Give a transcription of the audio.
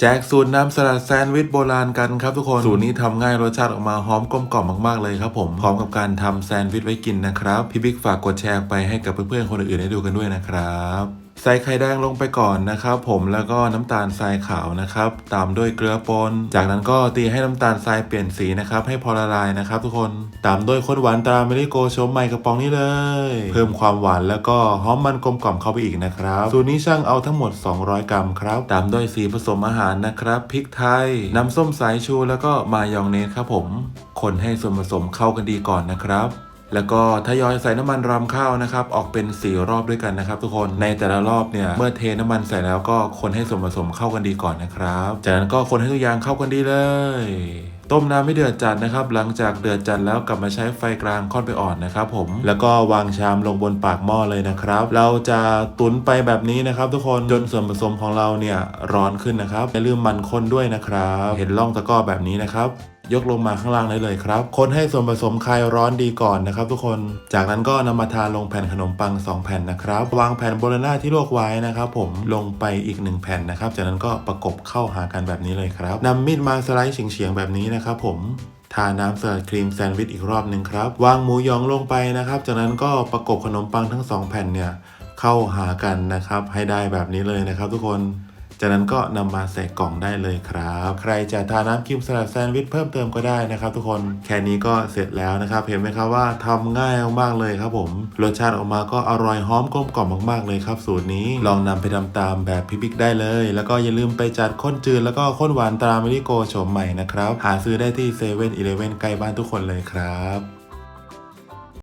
แจกสูตรน้ำสลัดแซนด์วิชโบราณกันครับทุกคนสูตรนี้ทำง่ายรสชาติออกมาหอมกลมกล่อมมากๆเลยครับผมพร้อมกับการทำแซนด์วิชไว้กินนะครับ พี่บิ๊กฝากกดแชร์ไปให้กับเพื่อนๆคนอื่นๆได้ดูกันด้วยนะครับ ใส่ไข่แดงลงไปก่อนนะครับผมแล้วก็น้ำตาลทรายขาวนะครับ ตามด้วยเกลือป่นจากนั้นก็ตีให้น้ำตาลทรายเปลี่ยนสีนะครับ ให้พอละลายนะครับ ทุกคนตามด้วยข้นหวานตราเมริโกชมใหม่กระป๋องนี้เลย เพิ่มความหวานแล้วก็หอมมันกลมกล่อมเข้าไปอีกนะครับสูตรนี้ช่างเอาทั้งหมด 200 กรัมครับ ตามด้วยสีผสมอาหารนะครับพริกไทยน้ำส้มสายชูแล้วก็มายองเนสครับผมคนให้ส่วนผสมเข้ากันดีก่อนนะครับ แล้วก็ทยอยใส่น้ำมันรำข้าวนะครับออกเป็นสี่รอบด้วยกันนะครับ ทุกคนในแต่ละรอบเนี่ยเมื่อเทน้ำมันใส่แล้วก็คนให้ส่วนผสมเข้ากันดีก่อนนะครับ จากนั้นก็คนให้ทุกอย่างเข้ากันดีเลย ต้มน้ำไม่เดือดจัดนะครับ หลังจากเดือดจัดแล้วกลับมาใช้ไฟกลางค่อนไปอ่อนนะครับ ผมแล้วก็วางชามลงบนปากหม้อเลยนะครับ เราจะตุนไปแบบนี้นะครับ ทุกคนจนส่วนผสมของเราเนี่ยร้อนขึ้นนะครับอย่าลืมมันคนด้วยนะครับ เห็นร่องตะก้อแบบนี้นะครับ ยกลงมาข้างล่างได้เลยครับ คนให้ส่วนผสมคลายร้อนดีก่อนนะครับ ทุกคน จากนั้นก็นำมาทาลงแผ่นขนมปัง 2 แผ่นนะครับ วางแผ่นโบโลน่าที่ลวกไว้นะครับ ผมลงไปอีก 1 แผ่นนะครับ จากนั้นก็ประกบเข้าหากันแบบนี้เลยครับนำมีดมาสไลด์เฉียงๆแบบนี้นะครับ ผมทาน้ำสลัดครีมแซนด์วิชอีกรอบหนึ่งครับ วางหมูยองลงไปนะครับ จากนั้นก็ประกบขนมปังทั้งสองแผ่นเนี่ยเข้าหากันนะครับ ให้ได้แบบนี้เลยนะครับ ทุกคน จากนั้นก็นำมาใส่กล่องได้เลยครับ ใครจะทาน้ำครีมสลัดแซนด์วิชเพิ่มเติมก็ได้นะครับ ทุกคนแค่นี้ก็เสร็จแล้วนะครับ เห็นไหมครับว่าทำง่ายมากๆเลยครับผมรสชาติออกมาก็อร่อยหอมกลมกล่อมมากๆเลยครับ สูตรนี้ลองนำไปทำตามแบบพี่บิ๊กได้เลย แล้วก็อย่าลืมไปจัดข้นจืดแล้วก็ข้นหวานตราเมริโกโฉมใหม่นะครับหาซื้อได้ที่เซเว่นอีเลฟเว่นใกล้บ้านทุกคนเลยครับ